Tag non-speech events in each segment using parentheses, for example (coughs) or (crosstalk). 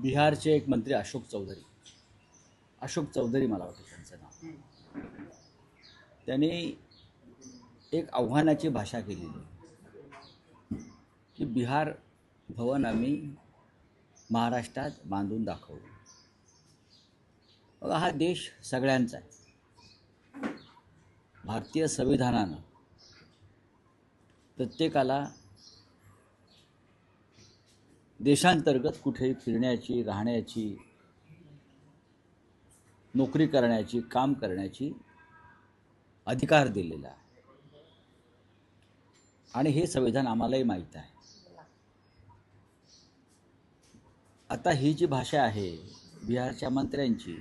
बिहारचे एक मंत्री अशोक चौधरी. अशोक चौधरी मला वाटतं त्यांचं नाव. त्यांनी एक आव्हानाची भाषा केलेली की बिहार भवन आम्ही महाराष्ट्रात बांधून दाखवू. बघा हा देश सगळ्यांचा आहे. भारतीय संविधानानं प्रत्येकाला देशांतर्गत कुठेही फिरण्याची राहण्याची नोकरी करण्याची काम करण्याची अधिकार दिलेला आहे. आणि हे संविधान आम्हालाही माहीत आहे. आता ही जी भाषा आहे बिहारच्या मंत्र्यांची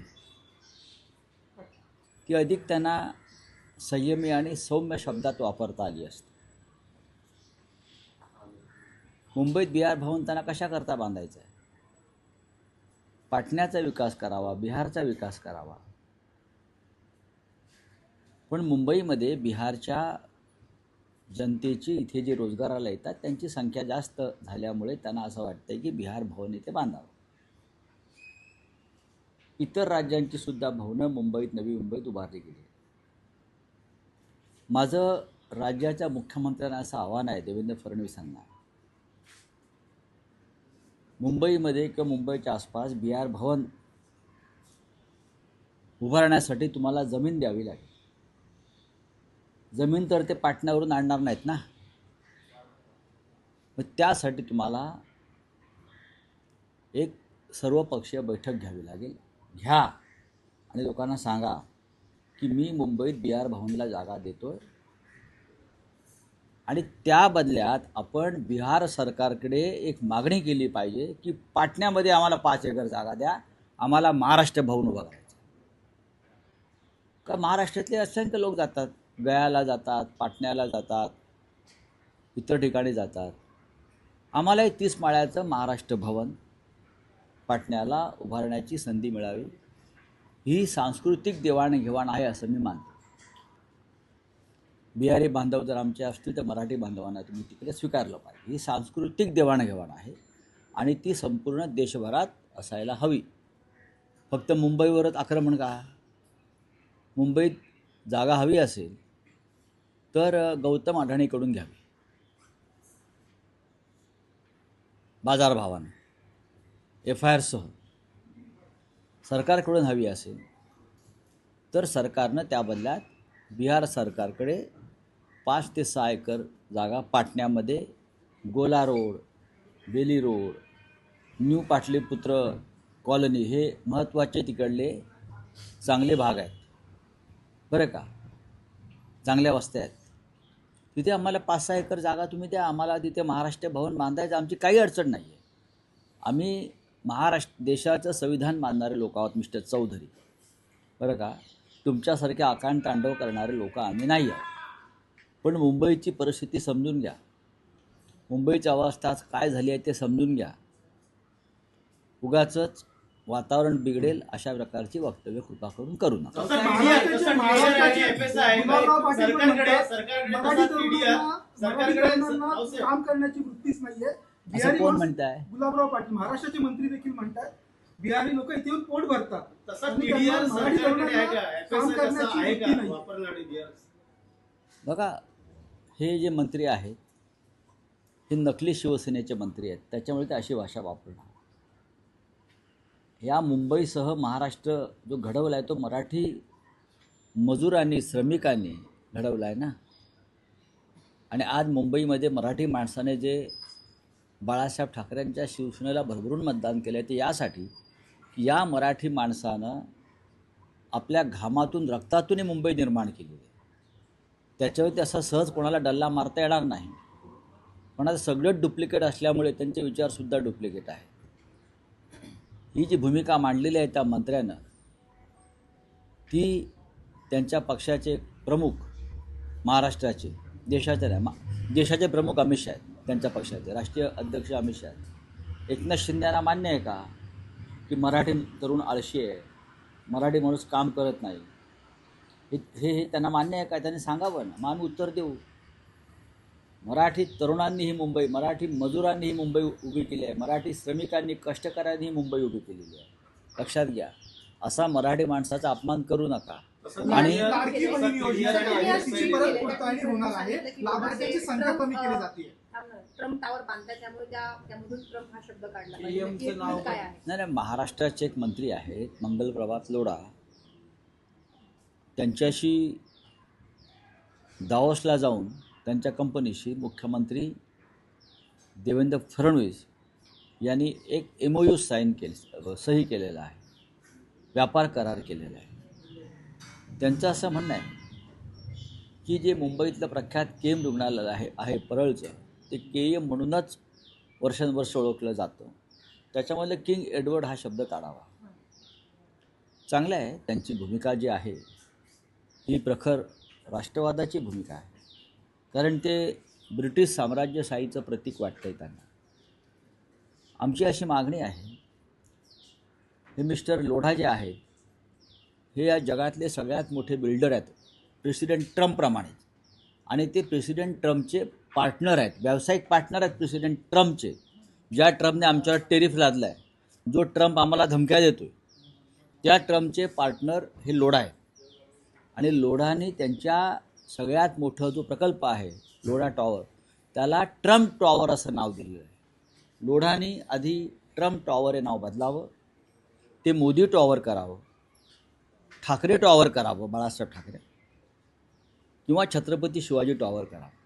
ती अधिक त्यांना संयमी आणि सौम्य शब्दात वापरता आली असते. मुंबईत बिहार भवन त्यांना कशा करता बांधायचं? आहे पाटण्याचा विकास करावा बिहारचा विकास करावा. पण मुंबईमध्ये बिहारच्या जनतेची इथे जे रोजगाराला येतात त्यांची संख्या जास्त झाल्यामुळे त्यांना असं वाटतंय की बिहार भवन इथे बांधावं. इतर राज्यांची सुद्धा भवनं मुंबईत नवी मुंबईत उभारली गेली. माझं राज्याच्या मुख्यमंत्र्यांना असं आव्हान आहे देवेंद्र फडणवीसांना. मुंबईमध्ये किंवा मुंबईच्या आसपास बी आर भवन उभारण्यासाठी तुम्हाला जमीन द्यावी लागेल. जमीन तर ते पाटण्यावरून आणणार नाहीत ना? मग त्यासाठी तुम्हाला एक सर्वपक्षीय बैठक घ्यावी लागेल. घ्या. आणि लोकांना सांगा की मी मुंबईत बी आर भवनला जागा देतो आहे आणि त्या बदल्यात आपण बिहार सरकारकडे एक मागणी केली पाहिजे की पाटण्यामध्ये आम्हाला पाच एकर जागा द्या आम्हाला महाराष्ट्र भवन उभं करायचं. का महाराष्ट्रातले असंख्य लोक जातात गयाला जातात पाटण्याला जातात इतर ठिकाणी जातात. आम्हालाही तीस माळ्याचं महाराष्ट्र भवन पाटण्याला उभारण्याची संधी मिळावी. ही सांस्कृतिक देवाणघेवाण आहे असं मी मानतो. बिहारी बांधव जर आमचे असतील तर मराठी बांधवांना तुम्ही तिकडे स्वीकारलं पाहिजे. ही सांस्कृतिक देवाणघेवाण आहे आणि ती संपूर्ण देशभरात असायला हवी. फक्त मुंबईवरच आक्रमण का? मुंबईत जागा हवी असेल तर गौतम अडाणीकडून घ्यावी. बाजारभावानं एफ आय आरसह सरकारकडून हवी असेल तर सरकारनं त्या बदल्यात बिहार सरकारकडे पाच ते सहा एकर जागा पाटण्यामध्ये Gola road Bailey road new Pataliputra colony हे महत्त्वाचे तिकडले चांगले भाग आहेत. बरं का? चांगल्या वस्त्या आहेत. तिथे आम्हाला पाच सहा एकर जागा तुम्ही द्या आम्हाला तिथे महाराष्ट्र भवन बांधायचं आमची काही अडचण नाही आहे आम्ही महाराष्ट्र देशाचं संविधान मानणारे लोक आहोत मिस्टर चौधरी. बरं का? तुमच्यासारखे आकांड तांडव करणारे लोक आम्ही नाही आहोत. पण मुंबईची परिस्थिती समजून घ्या. मुंबईची अवस्था आज काय झाली आहे ते समजून घ्या. उगाचच वातावरण बिघडेल अशा प्रकारची वक्तव्य कृपा करून करू नका. काम करण्याची वृत्तीच नाहीये. असं कोण म्हणताय? गुलाबराव पाटील महाराष्ट्राचे मंत्री देखील म्हणतात बिहारी लोक इथे येऊन पोट भरतात. तसा? बघा हे जे मंत्री आहेत हे नकली शिवसेनेचे मंत्री आहेत त्याच्यामुळे ते अशी भाषा वापरणार. या मुंबईसह महाराष्ट्र जो घडवला आहे तो मराठी मजुरांनी श्रमिकांनी घडवला आहे ना? आणि आज मुंबईमध्ये मराठी माणसाने जे बाळासाहेब ठाकरेंच्या शिवसेनेला भरभरून मतदान केलं आहे ते यासाठी की या मराठी माणसानं आपल्या घामातून रक्तातूनही मुंबई निर्माण केली आहे. त्याच्यावरती असा सहज कोणाला डल्ला मारता येणार नाही. पण आता सगळं डुप्लिकेट असल्यामुळे त्यांचे विचारसुद्धा डुप्लिकेट आहे ही जी भूमिका मांडलेली आहे त्या मंत्र्यानं ती त्यांच्या पक्षाचे प्रमुख महाराष्ट्राचे देशाचे नाही मा देशाचे प्रमुख अमित शाह आहेत त्यांच्या पक्षाचे राष्ट्रीय अध्यक्ष अमित शाह आहेत. एकनाथ शिंदेना मान्य आहे का? की मराठी तरुण आळशी आहे. मराठी माणूस काम करत नाही. हे हे हे त्यांना मान्य आहे का? त्यांनी सांगावं ना. मग आम्ही उत्तर देऊ. मराठी तरुणांनी ही मुंबई मराठी मजुरांनी ही मुंबई उभी केली आहे. मराठी श्रमिकांनी कष्टकऱ्यांनी ही मुंबई उभी केलेली आहे. लक्षात घ्या. असा मराठी माणसाचा अपमान करू नका. आणि लाडकी बहीण योजना जी आहे, आणि- तिची परत पडताळणी होणार आहे. लाभार्थ्यांची संख्या कमी केली जाते ट्रम्प टावर बांधतात त्यामुळे त्या त्यामधून ट्रम्प हा शब्द काढला PM पाहिजे चं नक्की नाव काय आहे? नाही नाही. महाराष्ट्राचे एक मंत्री आहेत मंगलप्रभात लोढा. त्यांच्याशी दावोसला जाऊन त्यांच्या कंपनीशी मुख्यमंत्री देवेंद्र फडणवीस यांनी एक एम ओ यू साईन केले सही केलेला आहे. व्यापार करार केलेला आहे. त्यांचं असं म्हणणं आहे की जे मुंबईतलं प्रख्यात के एम रुग्णालय आहे आहे परळचं ते के एम म्हणूनच वर्षानुवर्ष ओळखलं जातं. त्याच्यामधलं किंग एडवर्ड हा शब्द काढावा. चांगलं आहे त्यांची भूमिका जी आहे ही प्रखर राष्ट्रवादाची भूमिका आहे. कारण ते ब्रिटिश साम्राज्यशाहीचं प्रतीक वाटतंय त्यांना. आमची अशी मागणी आहे हे मिस्टर लोढा जे आहेत हे या जगातले सगळ्यात मोठे बिल्डर आहेत प्रेसिडेंट ट्रम्पप्रमाणे आणि ते प्रेसिडेंट ट्रम्पचे पार्टनर आहेत व्यावसायिक पार्टनर आहेत प्रेसिडेंट ट्रम्पचे ज्या ट्रम्पने आमच्यावर टेरिफ लादला आहे जो ट्रम्प आम्हाला धमक्या देतो आहे त्या ट्रम्पचे पार्टनर हे लोढा आहे आणि लोढाने त्यांच्या सगळ्यात मोठं जो प्रकल्प आहे लोढा टॉवर त्याला ट्रम्प टॉवर असं नाव दिलेलं आहे लोढाने आधी ट्रम्प टॉवर हे नाव बदलावं ते मोदी टॉवर करावं ठाकरे टॉवर करावं बाळासाहेब ठाकरे किंवा छत्रपती शिवाजी टॉवर करावं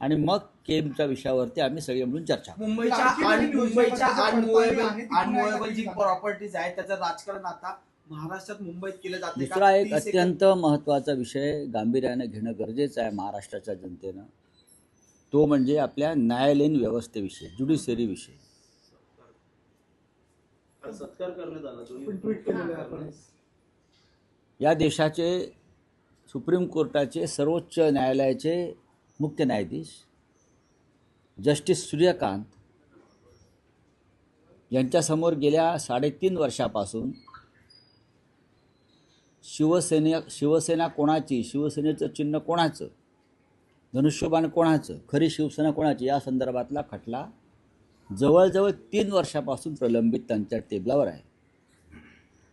आणि मग केमच्या विषयावरती आम्ही सगळे मिळून चर्चा करू. मुंबईच्या मुंबईच्या. प्रॉपर्टीज आहे त्याचं राजकारण आता महाराष्ट्रात मुंबईत केलं जाते का? दुसरा एक अत्यंत महत्त्वाचा विषय गांभीर्याने घेणं गरजेचं आहे महाराष्ट्राच्या जनतेनं. तो म्हणजे आपल्या न्यायालयीन व्यवस्थेविषयी ज्युडिशरीविषयी सत्कार करण्यात आला आपण ट्विट केलेलं आहे आपण. या देशाचे सुप्रीम कोर्टाचे सर्वोच्च न्यायालयाचे मुख्य न्यायाधीश जस्टिस सूर्यकांत यांच्यासमोर गेल्या साडेतीन वर्षापासून शिवसेने शिवसेना कोणाची? शिवसेनेचं चिन्ह कोणाचं? धनुष्यबाण कोणाचं? खरी शिवसेना कोणाची? या संदर्भातला खटला जवळजवळ तीन वर्षापासून प्रलंबित त्यांच्या टेबलावर आहे.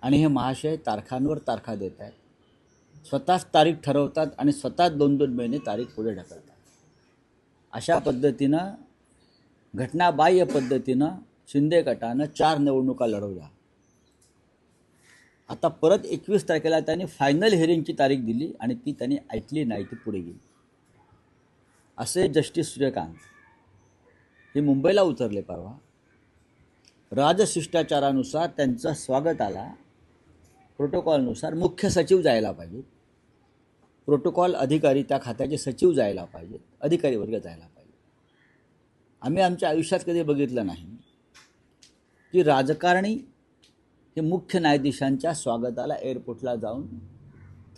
आणि हे महाशय तारखांवर तारखा देत आहेत. स्वतःच तारीख ठरवतात आणि स्वतःच दोन दोन महिने तारीख पुढे ढकलतात. अशा पद्धतीनं घटनाबाह्य पद्धतीनं शिंदे गटानं चार निवडणुका लढवल्या. आता परत एकवीस तारखेला त्यांनी फायनल हिअरिंगची तारीख दिली आणि ती त्यांनी ऐकली नाही ती पुढे गेली. असे जस्टिस सूर्यकांत हे मुंबईला उतरले परवा. राजशिष्टाचारानुसार त्यांचा स्वागत आला. प्रोटोकॉलनुसार मुख्य सचिव जायला पाहिजेत. प्रोटोकॉल अधिकारी त्या खात्याचे सचिव जायला पाहिजेत अधिकारी वर्ग जायला पाहिजे आम्ही आमच्या आयुष्यात कधी बघितलं नाही की राजकारणी हे मुख्य न्यायाधीशांच्या स्वागताला एअरपोर्टला जाऊन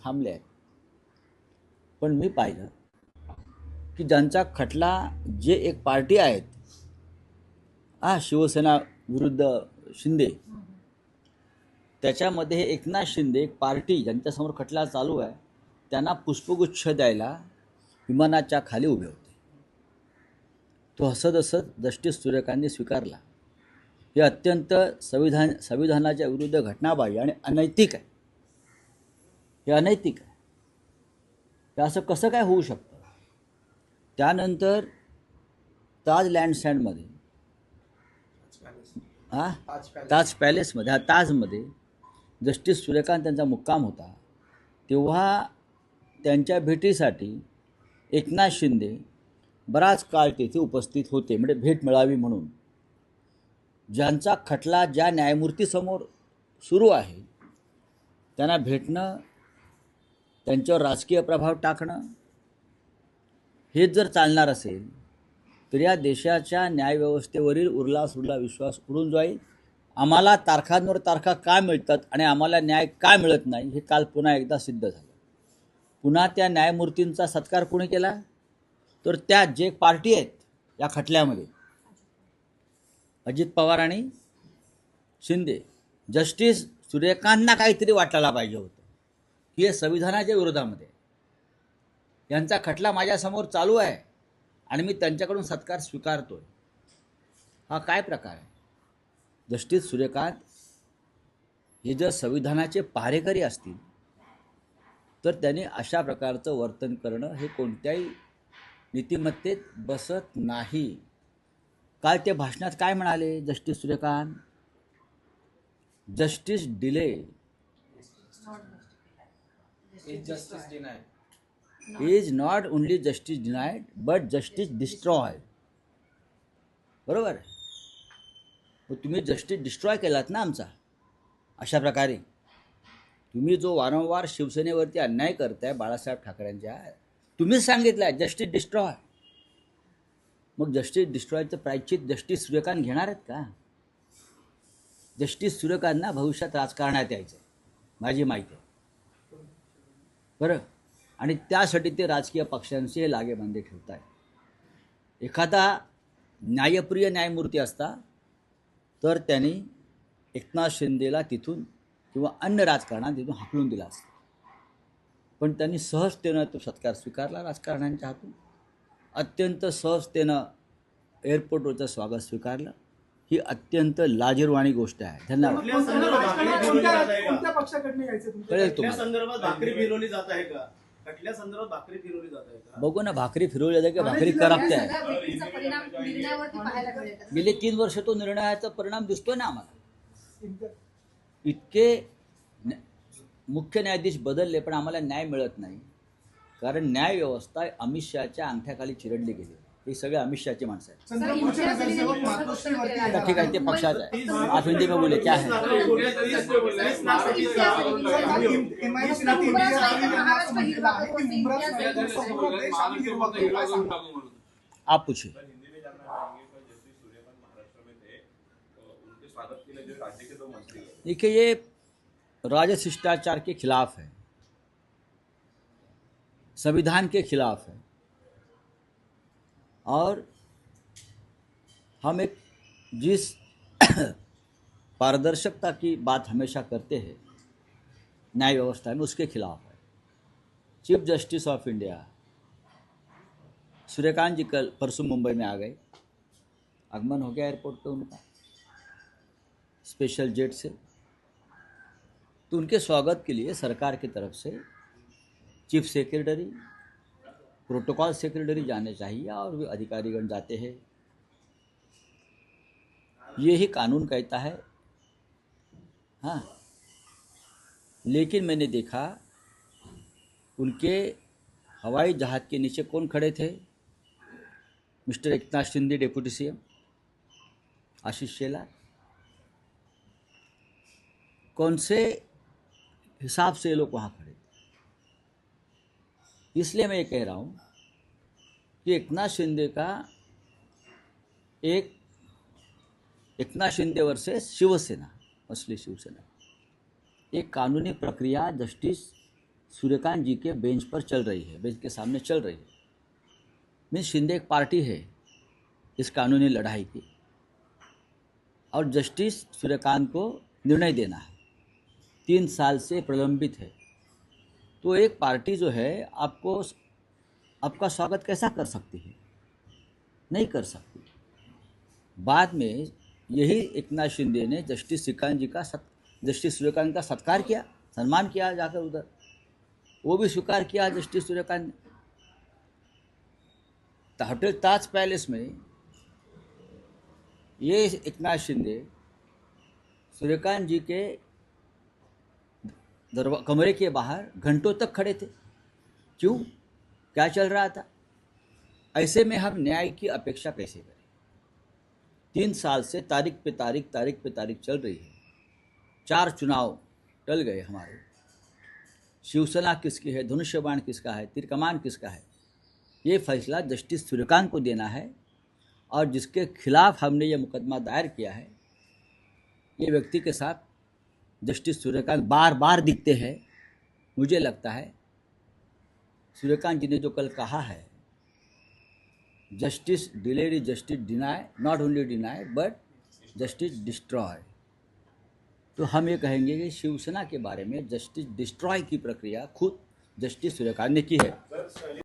थांबले आहेत. पण मी पाहिलं की ज्यांचा खटला जे एक पार्टी आहेत हा शिवसेना विरुद्ध शिंदे त्याच्यामध्ये हे एकनाथ शिंदे एक पार्टी ज्यांच्यासमोर खटला चालू आहे त्यांना पुष्पगुच्छ द्यायला विमानाच्या खाली उभे होते. तो हसत हसत जस्टिस सूर्यकांनी स्वीकारला. हे अत्यंत संविधान संविधानाच्या विरुद्ध घटनाबाह्य आणि अनैतिक आहे. हे अनैतिक आहे. हे असं कसं काय होऊ शकतं? त्यानंतर ताज लँडस्टँडमध्ये हां ताज ताज पॅलेसमध्ये हा ताजमध्ये जस्टिस सूर्यकांत त्यांचा मुक्काम होता. तेव्हा त्यांच्या भेटीसाठी एकनाथ शिंदे बराच काळ तेथे उपस्थित होते म्हणजे भेट मिळावी म्हणून. ज्यांचा खटला ज्या न्यायमूर्तीसमोर सुरू आहे त्यांना भेटणं त्यांच्यावर राजकीय प्रभाव टाकणं हेच जर चालणार असेल तर या देशाच्या न्यायव्यवस्थेवरील उरला सुरला विश्वास उडून जाईल. आम्हाला तारखांवर तारखा का मिळतात आणि आम्हाला न्याय का मिळत नाही हे काल पुन्हा एकदा सिद्ध झालं. पुन्हा त्या न्यायमूर्तींचा सत्कार कोणी केला? तर त्या जे पार्टी आहेत या खटल्यामध्ये. अजित पवार आणि शिंदे. जस्टिस सूर्यकांतना काहीतरी वाटायला पाहिजे होतं. की हे संविधानाच्या विरोधामध्ये. यांचा खटला माझ्यासमोर चालू आहे आणि मी त्यांच्याकडून सत्कार स्वीकारतो आहे हा काय प्रकार आहे? जस्टिस सूर्यकांत हे जर संविधानाचे पहारेकरी असतील तर त्यांनी अशा प्रकारचं वर्तन करणं हे कोणत्याही नीतिमत्तेत बसत नाही. काल ते भाषणात काय म्हणाले justice Suryakant? Justice delay. Is not only justice denied but justice destroy बरोबर? मग तुम्ही जस्टिस डिस्ट्रॉय केलात ना आमचा? अशा प्रकारे. तुम्ही जो वारंवार शिवसेनेवरती अन्याय करताय बाळासाहेब ठाकरेंच्या तुम्हीच सांगितलं आहे जस्टिस डिस्ट्रॉय मग जस्टिस डिस्ट्रॉयचं प्रायचित जस्टिस सूर्यकांत घेणार आहेत का? जस्टिस सूर्यकांतना भविष्यात राजकारणात यायचं माझी माहिती आहे. बरं? आणि त्यासाठी ते राजकीय पक्षांशी हे लागेबांधे ठेवत आहे एखादा न्यायप्रिय न्यायमूर्ती असता तर त्यांनी एकनाथ शिंदेला तिथून किंवा अन्य राजकारणात तिथून हाकलून दिला असता. पण त्यांनी सहजतेनं तो सत्कार स्वीकारला राजकारण्यांच्या हातून. अत्यंत सहजतेनं एअरपोर्टवरचं स्वागत स्वीकारलं. ही अत्यंत लाजीरवाणी गोष्ट आहे. धन्यवाद. बघू ना भाकरी फिरवली जाते की? भाकरी करपते आहे गेले तीन वर्ष तो निर्णयाचा परिणाम दिसतोय ना आम्हाला. इतकं- मुख्य न्यायाधीश बदलले पण आम्हाला न्याय मिळत नाही. कारण न्याय व्यवस्था अमित शहाच्या अंगठ्याखाली चिरडली गेली. हे सगळे अमित शहाची माणसं आहेत. ठीक आहे ते पक्षात आहे. आप हिंदी में बोले क्या है आप पूछिए देखिए ये राजशिष्टाचार के खिलाफ है। संविधान के खिलाफ है। और हम एक जिस (coughs) पारदर्शकता की बात हमेशा करते हैं, न्याय व्यवस्था में उसके खिलाफ है। Chief justice of India, Suryakant ji कल परसों मुंबई में आ गए। आगमन हो गया एयरपोर्ट पे उनका, स्पेशल जेट से। तो उनके स्वागत के लिए सरकार की तरफ़ से चीफ सेक्रेटरी, प्रोटोकॉल सेक्रेटरी जाने चाहिए और भी अधिकारीगण जाते हैं। ये ही कानून कहता है। हाँ। लेकिन मैंने देखा, उनके हवाई जहाज़ के नीचे कौन खड़े थे? Mister Eknath Shinde, deputy CM, Ashish Shela. कौन से हिसाब से ये लोग वहाँ खड़े? इसलिए मैं ये कह रहा हूँ कि एकनाथ शिंदे का एक, एकनाथ शिंदे वर्सेस शिवसेना, असली शिवसेना। एक कानूनी प्रक्रिया जस्टिस सूर्यकांत जी के बेंच पर चल रही है, बेंच के सामने चल रही है। मीन्स शिंदे एक पार्टी है इस कानूनी लड़ाई की, और जस्टिस सूर्यकांत को निर्णय देना है। तीन साल से प्रलंबित है। तो एक पार्टी जो है, आपको आपका स्वागत कैसा कर सकती है? नहीं कर सकती। बाद में यही एक नाथ शिंदे ने जस्टिस श्रीकांत जी का जस्टिस सूर्यकांत का सत्कार किया सम्मान किया जाकर उधर। वो भी स्वीकार किया जस्टिस सूर्यकांत ने। होटल ताज पैलेस में ये एकनाथ शिंदे, सूर्यकांत जी के दरवा, कमरे के बाहर घंटों तक खड़े थे। क्यों? क्या चल रहा था? ऐसे में हम न्याय की अपेक्षा कैसे करें? तीन साल से तारीख पे तारीख तारीख पे तारीख चल रही है। चार चुनाव टल गए हमारे। शिवसेना किसकी है? धनुष्यबाण किसका है? तिरकमान किसका है? ये फैसला जस्टिस सूर्यकांत को देना है और जिसके खिलाफ हमने ये मुकदमा दायर किया है, ये व्यक्ति के साथ जस्टिस सूर्यकांत बार बार दिखते हैं। मुझे लगता है सूर्यकांत जी ने जो कल कहा है, justice delayed justice deny, not only deny, but justice destroy. तो हम ये कहेंगे कि शिवसेना के बारे में जस्टिस डिस्ट्रॉय की प्रक्रिया खुद जस्टिस सूर्यकांत ने की है।